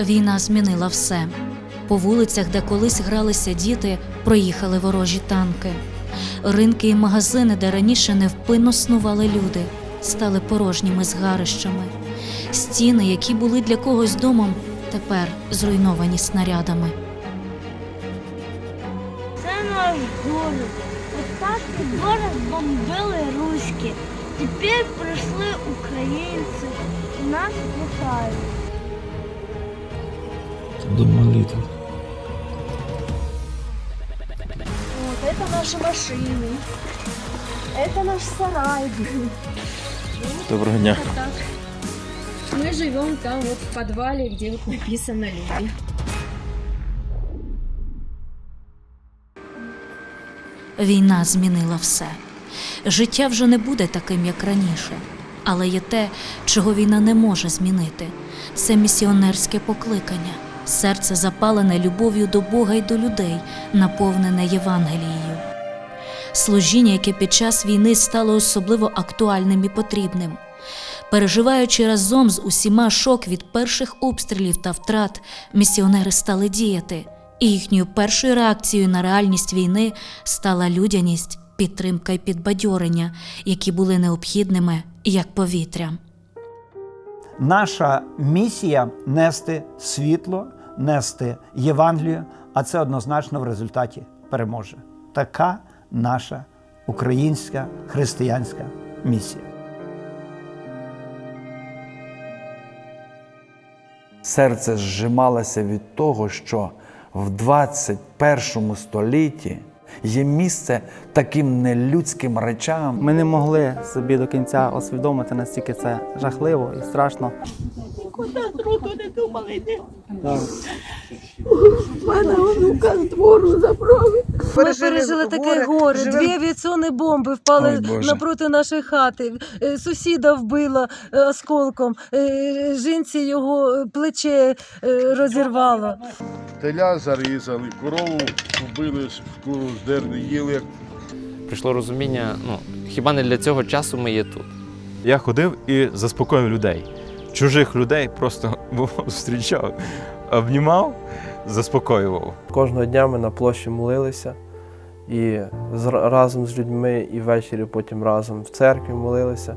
Війна змінила все. По вулицях, де колись гралися діти, проїхали ворожі танки. Ринки і магазини, де раніше невпинно снували люди, стали порожніми згарищами. Стіни, які були для когось домом, тепер зруйновані снарядами. Це наш город. Остатки город бомбили руські. Тепер прийшли українці нас спасають Дом молитвы. Вот это наши машины. Это наш сарай. Доброго дня. Мы живем там вот в подвале, где вот написано люди. Війна змінила все. Життя вже не буде таким, як раніше. Але є те, чого війна не може змінити. Це місіонерське покликання, серце запалене любов'ю до Бога й до людей, наповнене Євангелією. Служіння, яке під час війни стало особливо актуальним і потрібним. Переживаючи разом з усіма шок від перших обстрілів та втрат, місіонери стали діяти, і їхньою першою реакцією на реальність війни стала людяність, підтримка й підбадьорення, які були необхідними як повітря. Наша місія нести світло, нести Євангелію, а це однозначно в результаті переможе. Така наша українська християнська місія. Серце зжималося від того, що в 21 столітті є місце таким нелюдським речам. Ми не могли собі до кінця усвідомити, наскільки це жахливо і страшно. Ми пережили таке горе. Дві авіаційні бомби впали Ой, напроти нашої хати. Е, Сусіда вбила е, осколком. Е, Жінці його плече розірвало. Теля зарізали, корову вбили, шкуру здерли, їли. прийшло розуміння, ну хіба не для цього часу ми є тут. Я ходив і заспокоїв людей. Чужих людей просто зустрічав, обнімав, заспокоював. Кожного дня ми на площі молилися і з- разом з людьми, і ввечері потім разом в церкві молилися.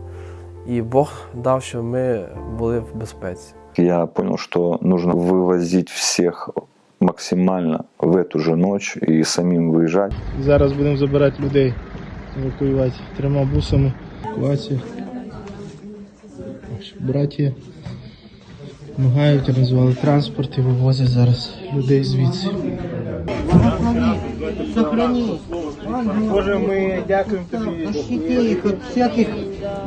І Бог дав, що ми були в безпеці. Я понял, что нужно вывозить всех максимально в эту же ночь и самим выезжать. Зараз будемо забирати людей, евакуювати трьома бусами. Евакуація. Браті допомагають, організували транспорт і вивозять зараз людей звідси. Боже, ми дякуємо тобі. їх від всяких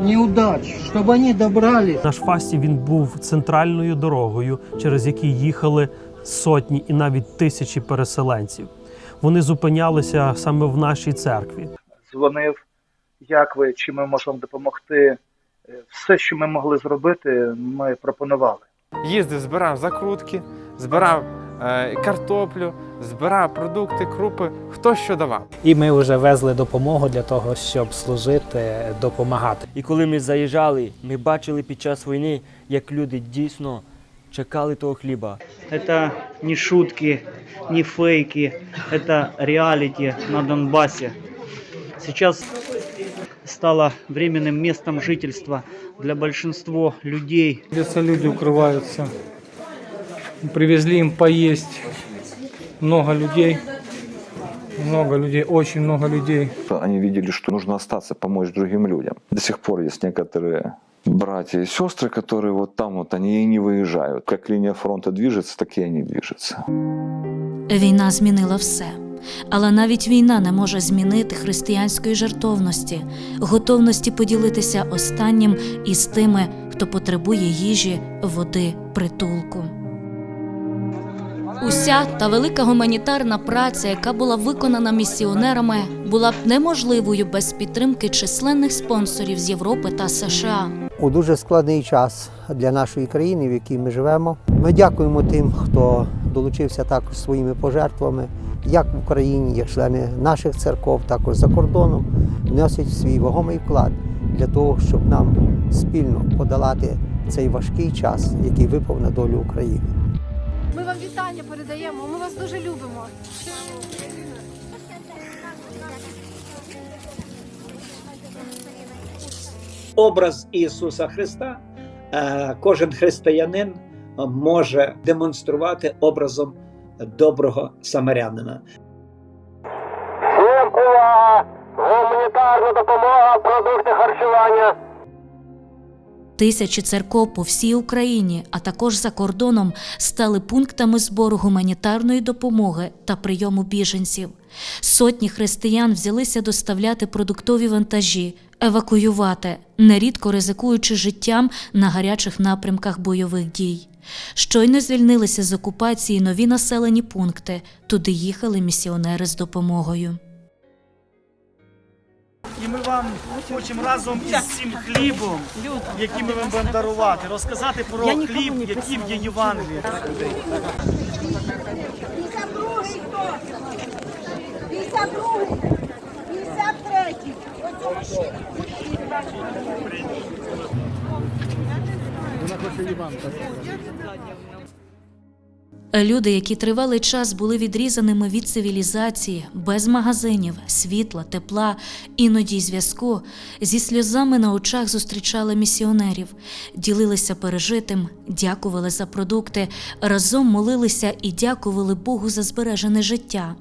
неудач, щоб вони добрались. Наш фасті він був центральною дорогою, через який їхали сотні і навіть тисячі переселенців. Вони зупинялися саме в нашій церкві. Дзвонив, як ви, чи ми можемо допомогти. Е, Все, що ми могли зробити, ми пропонували. Їздив, збирав закрутки, збирав е, картоплю, збирав продукти, крупи, хто що давав. І ми вже везли допомогу для того, щоб служити, допомагати. І коли ми заїжджали, ми бачили під час війни, як люди дійсно чекали того хліба. Это не шутки, не фейки, это реалити на Донбассе. Сейчас стало временным местом жительства для большинства людей. Где люди укриваються. Привезли їм поїсти. Много людей. Много людей, очень много людей. Они видели, что нужно остаться, помочь другим людям. До сих пор есть некоторые братья и сестры, которые вот там вот они и не выезжают. Как линия фронта движется, так и они движутся. Війна змінила все. Але навіть війна не може змінити християнської жертовності, готовності поділитися останнім із тими, хто потребує їжі, води, притулку. Уся та велика гуманітарна праця, яка була виконана місіонерами, була б неможливою без підтримки численних спонсорів з Європи та США. У дуже складний час для нашої країни, в якій ми живемо. Ми дякуємо тим, хто долучився також своїми пожертвами, як в Україні, як члени наших церков, також за кордоном, вносять свій вагомий вклад для того, щоб нам спільно подолати цей важкий час, який випав на долю України. Ми вам вітання передаємо. Ми вас дуже любимо. Образ Ісуса Христа е, кожен християнин може демонструвати образом доброго самарянина. Всім увага! Гуманітарна допомога, продукти харчування. Тисячі церков по всій Україні, а також за кордоном, стали пунктами збору гуманітарної допомоги та прийому біженців. Сотні християн взялися доставляти продуктові вантажі, евакуювати, нерідко ризикуючи життям на гарячих напрямках бойових дій. Щойно звільнилися з окупації нові населені пункти. Туди їхали місіонери з допомогою. І ми вам хочемо разом із цим хлібом, який ми вам будемо дарувати, розказати про хліб, яким є Євангеліє. Люди, які тривалий час були відрізаними від цивілізації, без магазинів, світла, тепла, іноді зв'язку, зі сльозами на очах зустрічали місіонерів, ділилися пережитим, дякували за продукти, разом молилися і дякували Богу за збережене життя.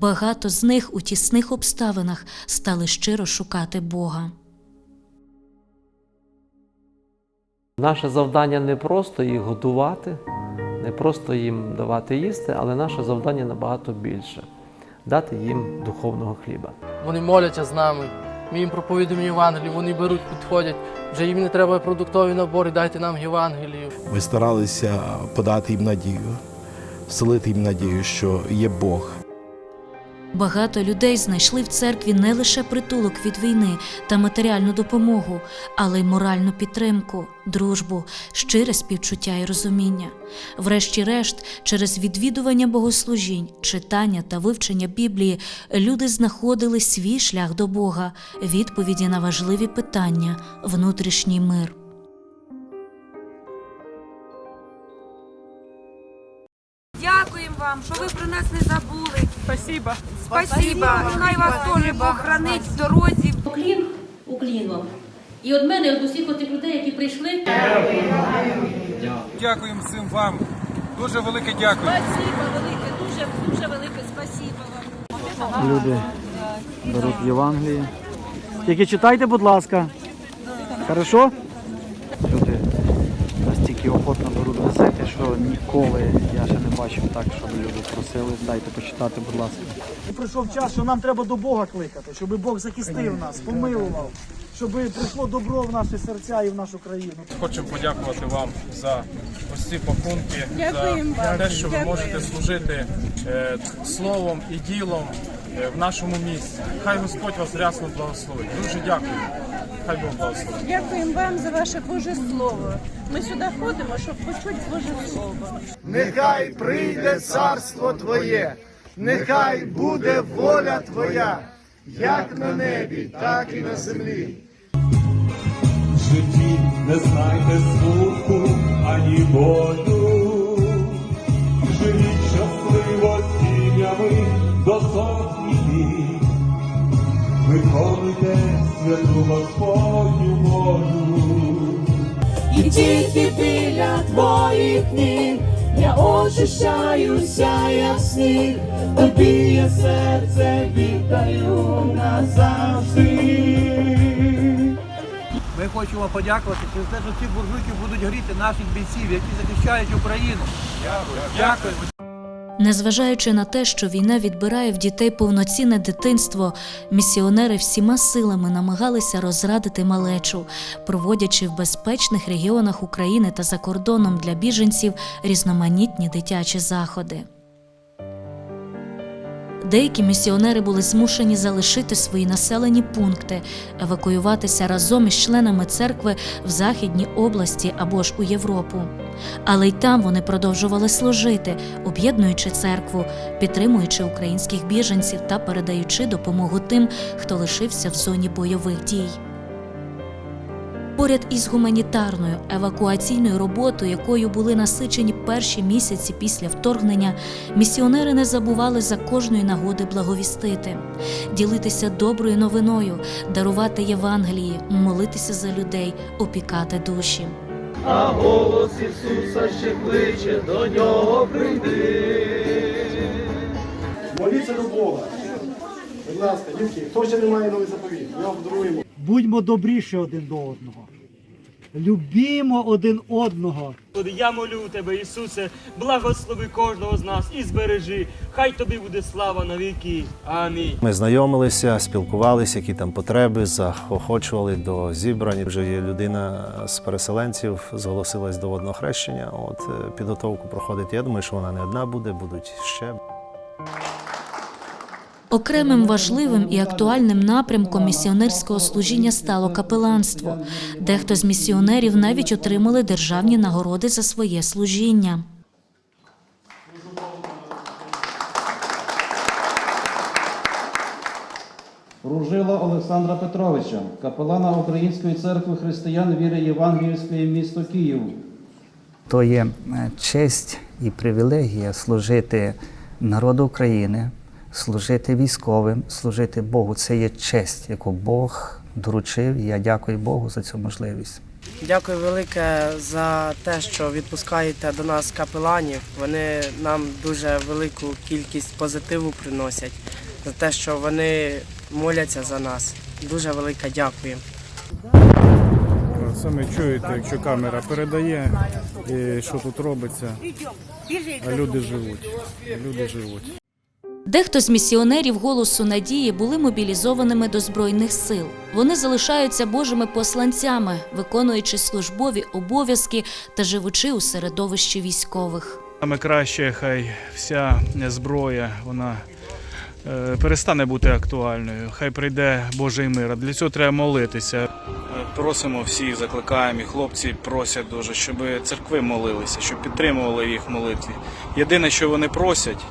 Багато з них у тісних обставинах стали щиро шукати Бога. Наше завдання не просто їх годувати, не просто їм давати їсти, але наше завдання набагато більше дати їм духовного хліба. Вони моляться з нами. Ми їм проповідуємо Євангелію, вони беруть, підходять. Вже їм не треба продуктові набори, дайте нам Євангелію. Ми старалися подати їм надію, вселити їм надію, що є Бог. Багато людей знайшли в церкві не лише притулок від війни та матеріальну допомогу, але й моральну підтримку, дружбу, щире співчуття і розуміння. Врешті-решт, через відвідування богослужінь, читання та вивчення Біблії, люди знаходили свій шлях до Бога, відповіді на важливі питання, внутрішній мир. Вам, що ви про нас не забули. Спасибо. Спасибо. Хай вас теж Бог хранить в дорозі. Уклін, уклін вам. І від мене, від усіх тих людей, які прийшли. Дякуємо всім вам. Дуже велике дякую. Спасибо велике, дуже, дуже велике спасибо вам. Люди беруть Євангеліє. Тільки читайте, будь ласка. Хорошо? Люди настільки охотно беруть газети, що ніколи я бачив так, щоб люди просили, дайте почитати, будь ласка. Прийшов час, що нам треба до Бога кликати, щоб Бог захистив нас, помилував, щоб прийшло добро в наші серця і в нашу країну. Хочемо подякувати вам за ось ці пакунки, Дякуємо за те, що ви Дякую. можете служити е, словом і ділом е, в нашому місті. Хай Господь вас рясно благословить. Дуже дякую. Хай Бог благословить. Дякуємо вам за ваше Боже Слово. Ми сюди ходимо, щоб почути Боже Слово. Нехай прийде царство Твоє, нехай буде воля Твоя, як на небі, так і на землі. В житті не знайте смутку ані болю. Виконуйте святу Господню волю. І тільки біля твоїх ніг я очищаюся ясні, тобі я серце віддаю назавжди. Ми хочемо подякувати через те, що ці буржуйки будуть горіти наших бійців, які захищають Україну. Дякую. Незважаючи на те, що війна відбирає в дітей повноцінне дитинство, місіонери всіма силами намагалися розрадити малечу, проводячи в безпечних регіонах України та за кордоном для біженців різноманітні дитячі заходи. Деякі місіонери були змушені залишити свої населені пункти, евакуюватися разом із членами церкви в Західній області або ж у Європу. Але й там вони продовжували служити, об'єднуючи церкву, підтримуючи українських біженців та передаючи допомогу тим, хто лишився в зоні бойових дій. Поряд із гуманітарною евакуаційною роботою, якою були насичені перші місяці після вторгнення, місіонери не забували за кожної нагоди благовістити, ділитися доброю новиною, дарувати Євангелії, молитися за людей, опікати душі. А голос Ісуса ще кличе, до нього прийди. Моліться до Бога. Будь ласка, дітки, хто ще не має новий заповіт, ми вам подаруємо. Будьмо добріші один до одного. Любімо один одного. Я молю тебе, Ісусе, благослови кожного з нас і збережи. Хай тобі буде слава на віки. Амінь. Ми знайомилися, спілкувалися, які там потреби, заохочували до зібрань. Вже є людина з переселенців, зголосилась до водного хрещення. От е, підготовку проходить. Я думаю, що вона не одна буде, будуть ще. Окремим важливим і актуальним напрямком місіонерського служіння стало капеланство. Дехто з місіонерів навіть отримали державні нагороди за своє служіння. Ружила Олександра Петровича, капелана Української церкви християн віри Євангельської місто Київ. То є е, честь і привілегія служити народу України, служити військовим, служити Богу. Це є честь, яку Бог доручив. І я дякую Богу за цю можливість. Дякую велике за те, що відпускаєте до нас капеланів. Вони нам дуже велику кількість позитиву приносять, за те, що вони моляться за нас. Дуже велике дякую. Саме чуєте, якщо камера передає, і що тут робиться, а люди живуть. Люди живуть. Дехто з місіонерів голосу надії були мобілізованими до збройних сил. Вони залишаються Божими посланцями, виконуючи службові обов'язки та живучи у середовищі військових. Саме краще, хай вся зброя вона е, перестане бути актуальною. Хай прийде Божий мир. А Для цього треба молитися. Просимо всіх, закликаємо, і хлопці просять дуже, щоб церкви молилися, щоб підтримували їх в молитві. Єдине, що вони просять,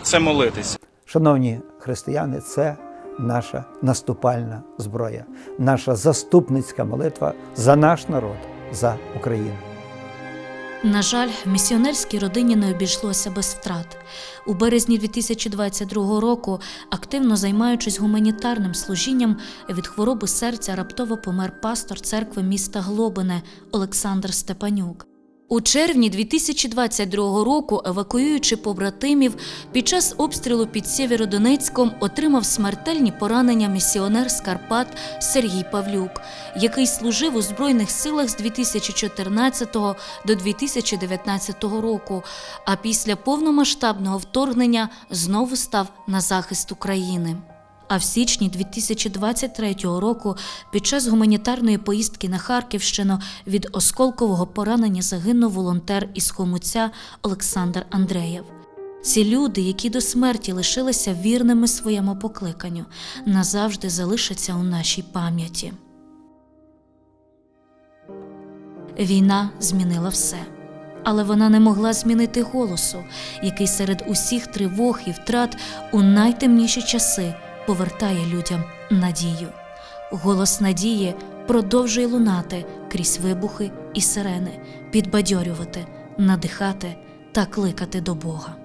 це молитися. Шановні християни, це наша наступальна зброя, наша заступницька молитва за наш народ, за Україну. На жаль, в місіонерській родині не обійшлося без втрат. У березні 2022 року, активно займаючись гуманітарним служінням, від хвороби серця раптово помер пастор церкви міста Глобине Олександр Степанюк. У червні 2022 року, евакуюючи побратимів, під час обстрілу під Сєвєродонецьком отримав смертельні поранення місіонер з Карпат Сергій Павлюк, який служив у Збройних силах з 2014 до 2019 року, а після повномасштабного вторгнення знову став на захист України. А в січні 2023 року під час гуманітарної поїздки на Харківщину від осколкового поранення загинув волонтер із Хомуця Олександр Андреєв. Ці люди, які до смерті лишилися вірними своєму покликанню, назавжди залишаться у нашій пам'яті. Війна змінила все. Але вона не могла змінити голосу, який серед усіх тривог і втрат у найтемніші часи повертає людям надію. Голос надії продовжує лунати крізь вибухи і сирени, підбадьорювати, надихати та кликати до Бога.